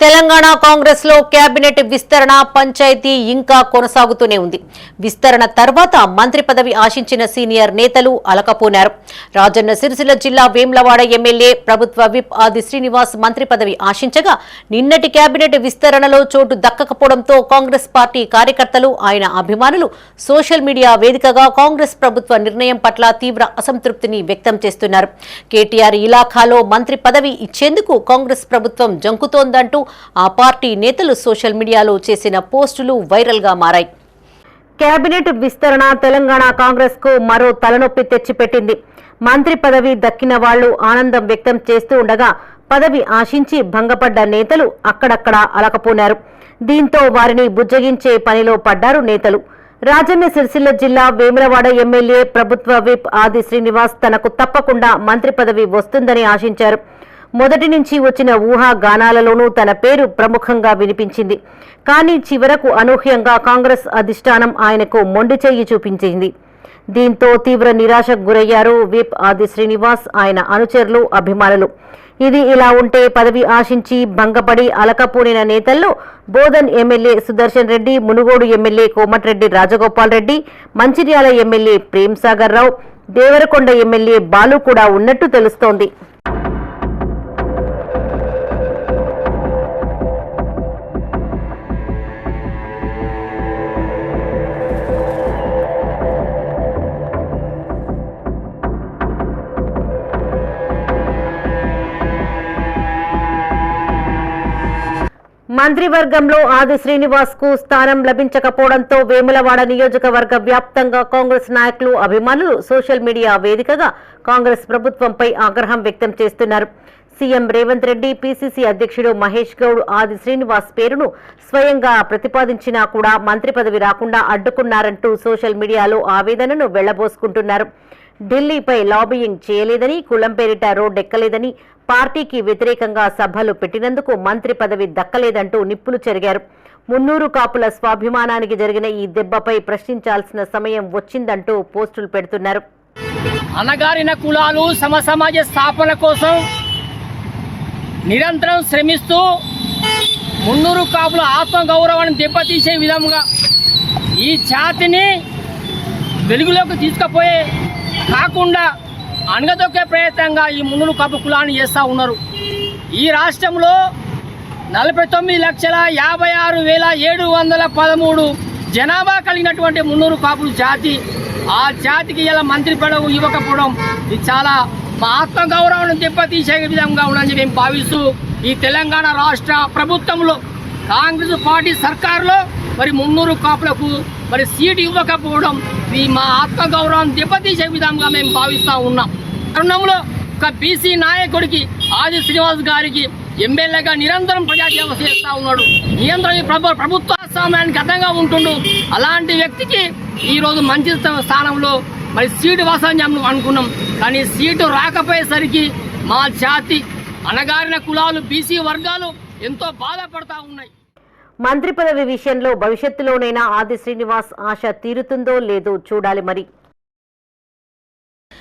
తెలంగాణ కాంగ్రెస్లో కేబినెట్ విస్తరణ పంచాయతీ ఇంకా కొనసాగుతూనే ఉంది. విస్తరణ తర్వాత మంత్రి పదవి ఆశించిన సీనియర్ నేతలు అలకపోనారు. రాజన్న సిరిసిల్ల జిల్లా వేమ్లవాడ ఎమ్మెల్యే ప్రభుత్వ విప్ ఆది శ్రీనివాస్ మంత్రి పదవి ఆశించగా నిన్నటి కేబినెట్ విస్తరణలో చోటు దక్కకపోవడంతో కాంగ్రెస్ పార్టీ కార్యకర్తలు ఆయన అభిమానులు సోషల్ మీడియా వేదికగా కాంగ్రెస్ ప్రభుత్వ నిర్ణయం పట్ల తీవ్ర అసంతృప్తిని వ్యక్తం చేస్తున్నారు. కేటీఆర్ ఇలాఖాలో మంత్రి పదవి ఇచ్చేందుకు కాంగ్రెస్ ప్రభుత్వం జంకుతోందంటూ ఆ పార్టీ నేతలు సోషల్ మీడియాలో చేసిన పోస్టులు వైరల్గా మారాయి. కేబినెట్ విస్తరణ తెలంగాణ కాంగ్రెస్కు మరో తలనొప్పి తెచ్చిపెట్టింది. మంత్రి పదవి దక్కిన వాళ్ళు ఆనందం వ్యక్తం చేస్తూ ఉండగా పదవి ఆశించి భంగపడ్డ నేతలు అక్కడక్కడ అలకపోనారు దీంతో వారిని బుజ్జగించే పనిలో పడ్డారు నేతలు. రాజన్న సిరిసిల్ల జిల్లా వేములవాడ ఎమ్మెల్యే ప్రభుత్వ విప్ ఆది శ్రీనివాస్ తనకు తప్పకుండా మంత్రి పదవి వస్తుందని ఆశించారు. మొదటి నుంచి వచ్చిన ఊహా గానాలలోనూ తన పేరు ప్రముఖంగా వినిపించింది. కానీ చివరకు అనూహ్యంగా కాంగ్రెస్ అధిష్టానం ఆయనకు మొండి చెయ్యి చూపించింది. దీంతో తీవ్ర నిరాశకు గురయ్యారు విప్ ఆది శ్రీనివాస్ ఆయన అనుచరులు అభిమానులు. ఇది ఇలా ఉంటే పదవి ఆశించి భంగపడి అలకపూనిన నేతల్లో Bodhan MLA Sudarshan Reddy Munugode MLA Komatireddy Rajagopal Reddy Mancherial MLA Prem Sagar Rao Devarakonda MLA Balu కూడా ఉన్నట్టు తెలుస్తోంది. మంత్రివర్గంలో ఆది శ్రీనివాస్కు స్థానం లభించకపోవడంతో వేములవాడ నియోజకవర్గ వ్యాప్తంగా కాంగ్రెస్ నాయకులు అభిమానులు సోషల్ మీడియా వేదికగా కాంగ్రెస్ ప్రభుత్వంపై ఆగ్రహం వ్యక్తం చేస్తున్నారు. సీఎం రేవంత్ రెడ్డి పీసీసీ అధ్యక్షుడు మహేష్ గౌడ్ ఆది శ్రీనివాస్ పేరును స్వయంగా ప్రతిపాదించినా కూడా మంత్రి పదవి రాకుండా అడ్డుకున్నారంటూ సోషల్ మీడియాలో ఆవేదనను వెళ్ళబోసుకుంటున్నారు. ఢిల్లీపై లాబియింగ్ చేయలేదని కులం పేరిట రోడ్డెక్కలేదని పార్టీకి వ్యతిరేకంగా సభలు పెట్టినందుకు మంత్రి పదవి దక్కలేదంటూ నిప్పులు చెరిగారు. మున్నూరు కాపుల స్వాభిమానానికి జరిగిన ఈ దెబ్బపై ప్రశ్నించాల్సిన సమయం వచ్చిందంటూ పోస్టులు పెడుతున్నారు. అణగారిన కులాలు సమసమాజ స్థాపన కోసం నిరంతరం శ్రమిస్తూ మున్నూరు కాపుల ఆత్మగౌరవాన్ని దెబ్బతీసే విధంగా ఈ జాతిని వెలుగులోకి తీసుకుపోయే కాకుండా అణగదొక్కే ప్రయత్నంగా ఈ మున్నూరు కాపు కులాన్ని చేస్తూ ఉన్నారు. ఈ రాష్ట్రంలో నలభై తొమ్మిది లక్షల యాభై ఆరు వేల ఏడు వందల పదమూడు జనాభా కలిగినటువంటి మున్నూరు కాపులు జాతి. ఆ జాతికి ఇలా మంత్రి పడవు ఇవ్వకపోవడం ఇది చాలా మా ఆత్మగౌరవం దెబ్బతీసే విధంగా ఉందని మేము భావిస్తూ ఈ తెలంగాణ రాష్ట్ర ప్రభుత్వంలో కాంగ్రెస్ పార్టీ సర్కారులో మరి మున్నూరు కాపులకు మరి సీటు ఇవ్వకపోవడం ఇది మా ఆత్మగౌరవం దెబ్బతీసే విధంగా మేము భావిస్తూ ఉన్నాం. తరుణంలో ఒక బీసీ నాయకుడికి ఆది శ్రీనివాస్ గారికి ఎమ్మెల్యేగా నిరంతరం ప్రజాసేవ చేస్తూ ఉన్నాడు. నియంత్రణ ప్రభు ప్రభుత్వ స్వామ్యానికి అర్థంగా ఉంటుండు. అలాంటి వ్యక్తికి ఈరోజు మంచి స్థానంలో మరి సీటు వసంజం అనుకున్నాం. కానీ సీటు రాకపోయేసరికి మా జాతి అణగారిన కులాలు బీసీ వర్గాలు ఎంతో బాధపడతా ఉన్నాయి. మంత్రి పదవి విషయంలో భవిష్యత్తులోనైనా ఆది శ్రీనివాస్ ఆశ తీరుతుందో లేదో చూడాలి మరి.